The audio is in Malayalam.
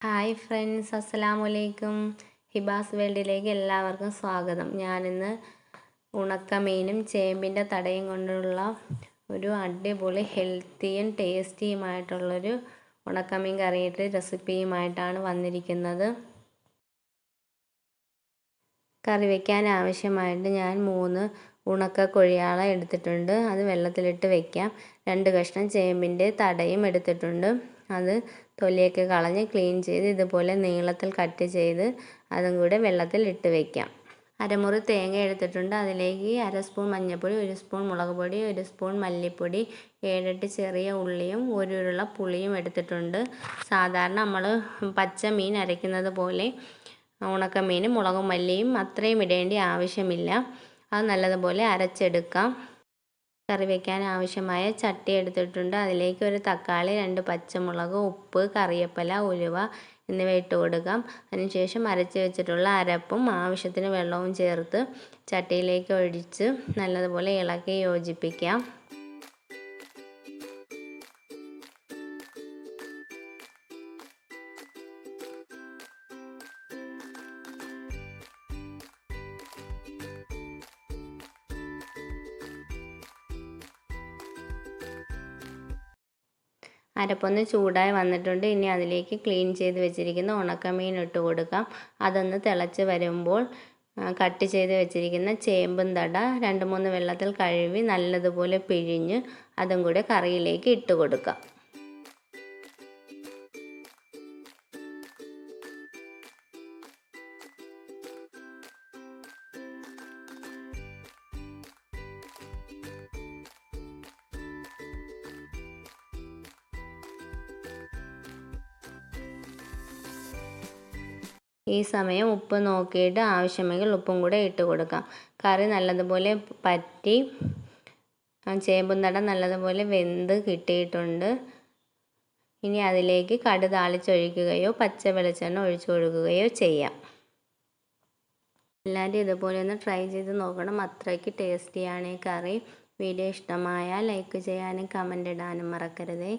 ഹായ് ഫ്രണ്ട്സ് അസ്സലാമു അലൈക്കും ഹിബാസ് വേൾഡിലേക്ക് എല്ലാവർക്കും സ്വാഗതം. ഞാനിന്ന് ഉണക്കമീനും ചേമ്പിന്റെ തടയും കൊണ്ടുള്ള ഒരു അടിപൊളി ഹെൽത്തിയും ടേസ്റ്റിയുമായിട്ടുള്ളൊരു ഉണക്കമീൻ കറിയിട്ട് റെസിപ്പിയുമായിട്ടാണ് വന്നിരിക്കുന്നത്. കറി വയ്ക്കാൻ ആവശ്യമായിട്ട് ഞാൻ മൂന്ന് ഉണക്ക കൊഴിയാള എടുത്തിട്ടുണ്ട്. അത് വെള്ളത്തിലിട്ട് വെക്കാം. രണ്ട് കഷ്ണം ചേമ്പിന്റെ തടയും എടുത്തിട്ടുണ്ട്. അത് തൊലിയൊക്കെ കളഞ്ഞ് ക്ലീൻ ചെയ്ത് ഇതുപോലെ നീളത്തിൽ കട്ട് ചെയ്ത് അതും കൂടെ വെള്ളത്തിൽ ഇട്ട് വെക്കാം. അരമുറി തേങ്ങ എടുത്തിട്ടുണ്ട്. അതിലേക്ക് അര സ്പൂൺ മഞ്ഞൾപ്പൊടി ഒരു സ്പൂൺ മുളക് പൊടി ഒരു സ്പൂൺ മല്ലിപ്പൊടി ഏഴെട്ട് ചെറിയ ഉള്ളിയും ഒരു ഉരുള പുളിയും എടുത്തിട്ടുണ്ട്. സാധാരണ നമ്മൾ പച്ച മീൻ അരയ്ക്കുന്നത് പോലെ ഉണക്കമീൻ മുളകും മല്ലിയും അത്രയും ഇടേണ്ട ആവശ്യമില്ല. അത് നല്ലതുപോലെ അരച്ചെടുക്കാം. കറി വയ്ക്കാൻ ആവശ്യമായ ചട്ടി എടുത്തിട്ടുണ്ട്. അതിലേക്ക് ഒരു തക്കാളി രണ്ട് പച്ചമുളക് ഉപ്പ് കറിയപ്പല ഉലുവ എന്നിവ ഇട്ട് കൊടുക്കാം. അതിനുശേഷം അരച്ച് വെച്ചിട്ടുള്ള അരപ്പും ആവശ്യത്തിന് വെള്ളവും ചേർത്ത് ചട്ടിയിലേക്ക് ഒഴിച്ച് നല്ലതുപോലെ ഇളക്കി യോജിപ്പിക്കാം. അരപ്പൊന്ന് ചൂടായി വന്നിട്ടുണ്ട്. ഇനി അതിലേക്ക് ക്ലീൻ ചെയ്ത് വെച്ചിരിക്കുന്ന ഉണക്കമീൻ ഇട്ട് കൊടുക്കാം. അതൊന്ന് തിളച്ച് വരുമ്പോൾ കട്ട് ചെയ്ത് വെച്ചിരിക്കുന്ന ചേമ്പും തട രണ്ട് മൂന്ന് വെള്ളത്തിൽ കഴുകി നല്ലതുപോലെ പിഴിഞ്ഞ് അതും കൂടെ കറിയിലേക്ക് ഇട്ട് കൊടുക്കാം. ഈ സമയം ഉപ്പ് നോക്കിയിട്ട് ആവശ്യമെങ്കിൽ ഉപ്പും കൂടെ ഇട്ട് കൊടുക്കാം. കറി നല്ലതുപോലെ പറ്റി ചേമ്പും നട നല്ലതുപോലെ വെന്ത് കിട്ടിയിട്ടുണ്ട്. ഇനി അതിലേക്ക് കടു താളിച്ചൊഴിക്കുകയോ പച്ച വെളിച്ചെണ്ണ ഒഴിച്ചു കൊടുക്കുകയോ ചെയ്യാം. എല്ലാവരും ഇതുപോലെ ഒന്ന് ട്രൈ ചെയ്ത് നോക്കണം. അത്രയ്ക്ക് ടേസ്റ്റിയാണ് ഈ കറി. വീഡിയോ ഇഷ്ടമായാൽ ലൈക്ക് ചെയ്യാനും കമന്റ് ഇടാനും മറക്കരുതേ.